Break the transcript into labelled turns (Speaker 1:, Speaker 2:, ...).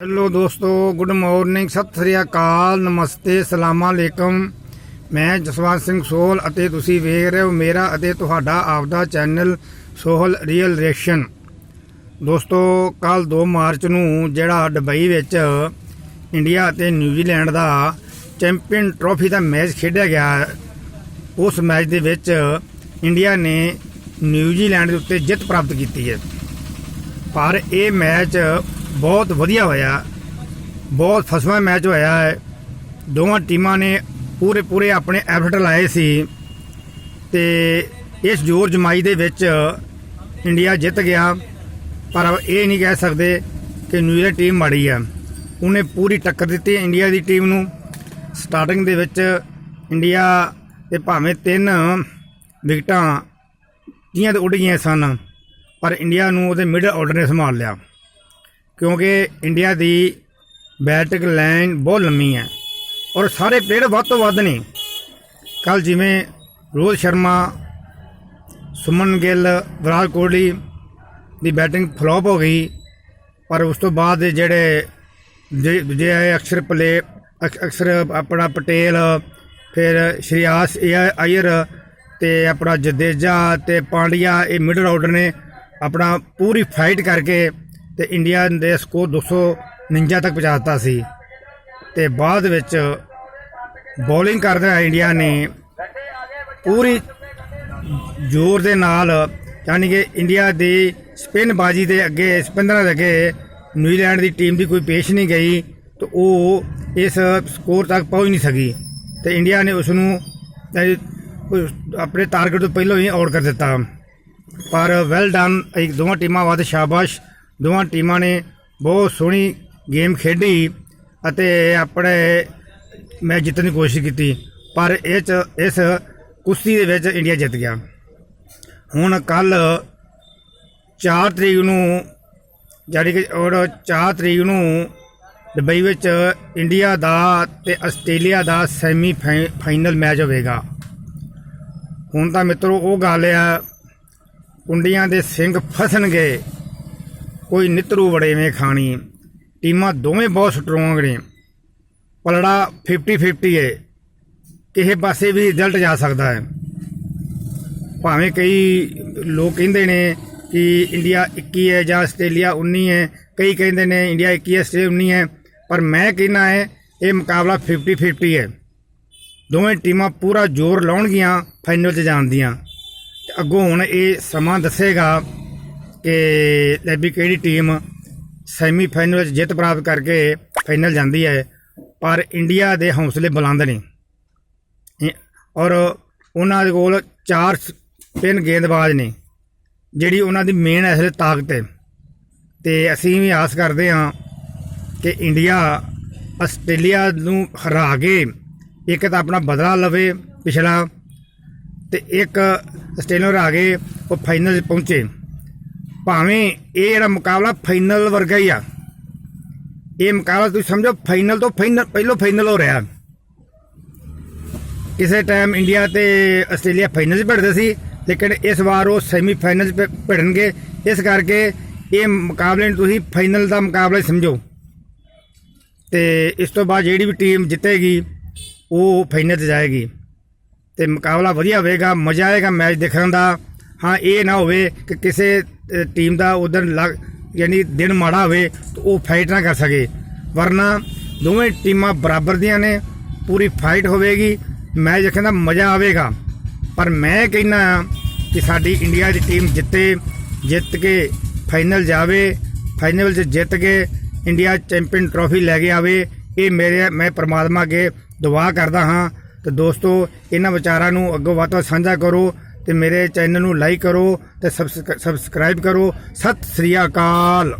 Speaker 1: Hello ਦੋਸਤੋ, good morning, Sat Sri ਅਕਾਲ, ਨਮਸਤੇ, ਸਲਾਮ ਅਲੈਕਮ। ਮੈਂ ਜਸਵੰਤ ਸਿੰਘ ਸੋਹਲ ਅਤੇ ਤੁਸੀਂ ਵੇਖ ਰਹੇ ਹੋ ਮੇਰਾ ਅਤੇ ਤੁਹਾਡਾ ਆਪਦਾ ਚੈਨਲ ਸੋਹਲ ਰੀਅਲ ਰਿਐਕਸ਼ਨ। ਦੋਸਤੋ ਕੱਲ 2 ਮਾਰਚ ਨੂੰ ਜਿਹੜਾ ਦੁਬਈ ਵਿੱਚ ਇੰਡੀਆ ਅਤੇ ਨਿਊਜ਼ੀਲੈਂਡ ਦਾ ਚੈਂਪੀਅਨ ਟਰੋਫੀ ਦਾ ਮੈਚ ਖੇਡਿਆ ਗਿਆ, ਉਸ ਮੈਚ ਦੇ ਵਿੱਚ ਇੰਡੀਆ ਨੇ ਨਿਊਜ਼ੀਲੈਂਡ ਦੇ ਉੱਤੇ ਜਿੱਤ ਪ੍ਰਾਪਤ ਕੀਤੀ ਹੈ। ਪਰ ਇਹ ਮੈਚ ਬਹੁਤ ਵਧੀਆ ਹੋਇਆ। ਬਹੁਤ ਫਸਵਾ ਮੈਚ ਹੋਇਆ ਹੈ। ਦੋਵਾਂ ਟੀਮਾਂ ਨੇ ਪੂਰੇ ਪੂਰੇ ਆਪਣੇ ਐਫਰਟ ਲਾਏ ਸੀ ਤੇ ਇਸ ਜੋਰ ਜਮਾਈ ਦੇ ਵਿੱਚ ਇੰਡੀਆ ਜਿੱਤ ਗਿਆ। ਪਰ ਇਹ ਨਹੀਂ ਕਹਿ ਸਕਦੇ ਕਿ ਨਿਊਜ਼ੀਲੈਂਡ ਟੀਮ ਮਾੜੀ ਆ ਉਹਨੇ ਪੂਰੀ ਟੱਕਰ ਦਿੱਤੀ ਇੰਡੀਆ ਦੀ ਟੀਮ ਨੂੰ। ਸਟਾਰਟਿੰਗ ਦੇ ਵਿੱਚ ਇੰਡੀਆ ਤੇ ਭਾਵੇਂ ਤਿੰਨ ਵਿਕਟਾਂ ਜੀਆਂ ਤੇ ਉੱਡ ਗਈਆਂ ਸਨ, ਪਰ ਇੰਡੀਆ ਨੂੰ ਉਹਦੇ ਮਿਡਲ ਆਰਡਰ ਨੇ ਸੰਭਾਲ ਲਿਆ। ਕਿਉਂਕਿ ਇੰਡੀਆ ਦੀ ਬੈਟਿੰਗ ਲਾਈਨ ਬਹੁਤ ਲੰਮੀ ਹੈ ਔਰ ਸਾਰੇ ਪਲੇਅਰ ਵੱਧ ਤੋਂ ਵੱਧ ਨੇ। ਕੱਲ ਜਿਵੇਂ ਰੋਹਿਤ ਸ਼ਰਮਾ, ਸੁਮਨ ਗਿੱਲ, ਵਿਰਾਟ ਕੋਹਲੀ ਦੀ ਬੈਟਿੰਗ ਫਲॉप ਹੋ ਗਈ, ਪਰ ਉਸ ਤੋਂ ਬਾਅਦ ਜਿਹੜੇ ਜੇ ਦੂਜੇ ਆਏ ਅਕਸ਼ਰ ਪਲੇ, ਅਕ- ਅਕਸ਼ਰ ਆਪਣਾ ਪਟੇਲ, ਫਿਰ ਸ਼੍ਰੀਆਸ ਅਯਰ ਤੇ ਆਪਣਾ ਜਦੇਜਾ ਤੇ ਪਾਂਡਿਆ, ਇਹ ਮਿਡਲ ਆਰਡਰ ਨੇ ਆਪਣਾ ਪੂਰੀ ਫਾਈਟ ਕਰਕੇ ਤੇ ਇੰਡੀਆ ਦੇ ਸਕੋਰ 249 ਤੱਕ ਪਹੁੰਚਾ ਦਿੱਤਾ ਸੀ। ਤੇ ਬਾਅਦ ਵਿੱਚ ਬੋਲਿੰਗ ਕਰਦਾ ਇੰਡੀਆ ਨੇ ਪੂਰੀ ਜ਼ੋਰ ਦੇ ਨਾਲ, ਯਾਨੀ ਕਿ ਇੰਡੀਆ ਦੀ ਸਪਿਨ ਬਾਜੀ ਦੇ ਅੱਗੇ, ਸਪਿਨਰਾਂ ਦੇ ਅੱਗੇ ਨਿਊਜ਼ੀਲੈਂਡ ਦੀ ਟੀਮ ਦੀ ਕੋਈ ਪੇਸ਼ ਨਹੀਂ ਗਈ ਤੇ ਉਹ ਇਸ ਸਕੋਰ ਤੱਕ ਪਹੁੰਚ ਨਹੀਂ ਸਕੀ। ਤੇ ਇੰਡੀਆ ਨੇ ਉਸ ਨੂੰ ਆਪਣੇ ਟਾਰਗੇਟ ਤੋਂ ਪਹਿਲਾਂ ਹੀ ਆਊਟ ਕਰ ਦਿੱਤਾ। ਪਰ ਵੈਲ ਡਨ ਇੱਕ ਦੋਵਾਂ ਟੀਮਾਂ ਵਾਸਤੇ ਸ਼ਾਬਾਸ਼। ਦੋਵਾਂ ਟੀਮਾਂ ਨੇ ਬਹੁਤ ਸੋਹਣੀ ਗੇਮ ਖੇਡੀ ਅਤੇ ਆਪਣੇ ਮੈਚ ਜਿੱਤਣ ਦੀ ਕੋਸ਼ਿਸ਼ ਕੀਤੀ। ਪਰ ਇਹ ਚ, ਇਸ ਕੁਸ਼ਤੀ ਦੇ ਵਿੱਚ ਇੰਡੀਆ ਜਿੱਤ ਗਿਆ। ਹੁਣ ਕੱਲ 4 ਤਰੀਕ ਨੂੰ ਜਿਹੜੀ ਕਿ ਔਰ 4 ਤਰੀਕ ਨੂੰ ਦੁਬਈ ਵਿੱਚ ਇੰਡੀਆ ਦਾ ਤੇ ਆਸਟ੍ਰੇਲੀਆ ਦਾ ਸੈਮੀ ਫਾਈ- ਫਾਈਨਲ ਮੈਚ ਹੋਵੇਗਾ। ਹੁਣ ਤਾਂ ਮਿੱਤਰੋ, ਉਹ ਗੱਲ ਆ, ਕੁੰਡੀਆਂ ਦੇ ਸਿੰਘ ਫਸਣਗੇ। ਕੋਈ ਨਿਤਰੂ ਵੜੇਵੇਂ ਖਾਣੀ। ਟੀਮਾਂ ਦੋਵੇਂ ਬਹੁਤ ਸਟਰੋਂਗ ਨੇ। ਪਲੜਾ 50 50 ਹੈ ਕਿਸੇ ਪਾਸੇ ਵੀ ਰਿਜ਼ਲਟ ਜਾ ਸਕਦਾ ਹੈ। ਭਾਵੇਂ ਕਈ ਲੋਕ ਕਹਿੰਦੇ ਨੇ ਕਿ ਇੰਡੀਆ 21 ਹੈ ਜਾਂ ਆਸਟ੍ਰੇਲੀਆ 19 ਹੈ। ਕਈ ਕਹਿੰਦੇ ਨੇ ਇੰਡੀਆ 21 ਹੈ ਆਸਟ੍ਰੇਲੀਆ 19 ਹੈ। ਪਰ ਮੈਂ ਕਹਿੰਦਾ ਹੈ, ਇਹ ਮੁਕਾਬਲਾ 50 50 ਹੈ। ਦੋਵੇਂ ਟੀਮਾਂ ਪੂਰਾ ਜ਼ੋਰ ਲਾਉਣਗੀਆਂ ਫਾਈਨਲ 'ਚ ਜਾਣ ਦੀਆਂ। ਤੇ ਅੱਗੋਂ ਹੁਣ ਇਹ ਸਮਾਂ ਦੱਸੇਗਾ ਕਿ ਲੈ ਵੀ ਕਿਹੜੀ ਟੀਮ ਸੈਮੀ ਫਾਈਨਲ ਵਿੱਚ ਜਿੱਤ ਪ੍ਰਾਪਤ ਕਰਕੇ ਫਾਈਨਲ ਜਾਂਦੀ ਹੈ। ਪਰ ਇੰਡੀਆ ਦੇ ਹੌਸਲੇ ਬੁਲੰਦ ਨੇ। ਔਰ ਉਹਨਾਂ ਦੇ ਕੋਲ ਚਾਰ ਤਿੰਨ ਗੇਂਦਬਾਜ਼ ਨੇ, ਜਿਹੜੀ ਉਹਨਾਂ ਦੀ ਮੇਨ ਅਸਲ ਤਾਕਤ ਹੈ ਤੇ ਅਸੀਂ ਵੀ ਆਸ ਕਰਦੇ ਹਾਂ ਕਿ ਇੰਡੀਆ ਆਸਟ੍ਰੇਲੀਆ ਨੂੰ ਹਰਾ ਕੇ ਇੱਕ ਤਾਂ ਆਪਣਾ ਬਦਲਾ ਲਵੇ ਪਿਛਲਾ, ਤੇ ਇੱਕ ਆਸਟ੍ਰੇਲੀਆ ਹਰਾ ਕੇ ਉਹ ਫਾਈਨਲ 'ਚ ਪਹੁੰਚੇ। ਭਾਵੇਂ ਇਹ ਜਿਹੜਾ ਮੁਕਾਬਲਾ ਫਾਈਨਲ ਵਰਗਾ ਹੀ ਆ। ਇਹ ਮੁਕਾਬਲਾ ਤੁਸੀਂ ਸਮਝੋ ਫਾਈਨਲ ਤੋਂ ਫਾਈਨਲ ਪਹਿਲੋਂ ਫਾਈਨਲ ਹੋ ਰਿਹਾ। ਕਿਸੇ ਟਾਈਮ ਇੰਡੀਆ ਤੇ ਆਸਟ੍ਰੇਲੀਆ ਫਾਈਨਲ 'ਚ ਭਿੜਦੇ ਸੀ, ਲੇਕਿਨ ਇਸ ਵਾਰ ਉਹ ਸੈਮੀ ਫਾਈਨਲ 'ਚ ਭਿ- ਭਿੜਨਗੇ। ਇਸ ਕਰਕੇ ਇਹ ਮੁਕਾਬਲੇ ਨੂੰ ਤੁਸੀਂ ਫਾਈਨਲ ਦਾ ਮੁਕਾਬਲਾ ਹੀ ਸਮਝੋ। ਤੇ ਇਸ ਤੋਂ ਬਾਅਦ ਜਿਹੜੀ ਵੀ ਟੀਮ ਜਿੱਤੇਗੀ, ਉਹ ਫਾਈਨਲ 'ਚ ਜਾਏਗੀ। ਤੇ ਮੁਕਾਬਲਾ ਵਧੀਆ ਹੋਵੇਗਾ, ਮਜ਼ਾ ਆਏਗਾ ਮੈਚ ਦੇਖਣ ਦਾ। ਹਾਂ, ਇਹ ਨਾ ਹੋਵੇ ਕਿ ਕਿਸੇ ਟੀਮ ਦਾ ਉਧਰ ਲੱਗ, ਯਾਨੀ ਦਿਨ ਮਾੜਾ ਹੋਵੇ ਤਾਂ ਉਹ ਫਾਈਟ ਨਾ ਕਰ ਸਕੇ। ਵਰਨਾ ਦੋਵੇਂ ਟੀਮਾਂ ਬਰਾਬਰ ਦੀਆਂ ਨੇ, ਪੂਰੀ ਫਾਈਟ ਹੋਵੇਗੀ, ਮੈਚ ਦੇਖਣ ਦਾ ਮਜ਼ਾ ਆਵੇਗਾ। ਪਰ ਮੈਂ ਕਹਿੰਦਾ ਕਿ ਸਾਡੀ ਇੰਡੀਆ ਦੀ ਟੀਮ ਜਿੱਤੇ, ਜਿੱਤ ਕੇ ਫਾਈਨਲ ਜਾਵੇ ਫਾਈਨਲ 'ਚ ਜਿੱਤ ਕੇ ਇੰਡੀਆ ਚੈਂਪੀਅਨ ਟਰੋਫੀ ਲੈ ਕੇ ਆਵੇ, ਇਹ ਮੇਰੇ, ਮੈਂ ਪ੍ਰਮਾਤਮਾ ਅੱਗੇ ਦੁਆ ਕਰਦਾ ਹਾਂ। ਤੇ ਦੋਸਤੋ, ਇਹਨਾਂ ਵਿਚਾਰਾਂ ਨੂੰ ਅੱਗੋਂ ਵੱਧ ਤੋਂ ਵੱਧ ਸਾਂਝਾ ਕਰੋ। ਤੇ ਮੇਰੇ ਚੈਨਲ ਨੂੰ ਲਾਈਕ ਕਰੋ ਤੇ ਸਬਸਕ੍ਰਾਈਬ ਕਰੋ। ਸਤਿ ਸ੍ਰੀ ਅਕਾਲ।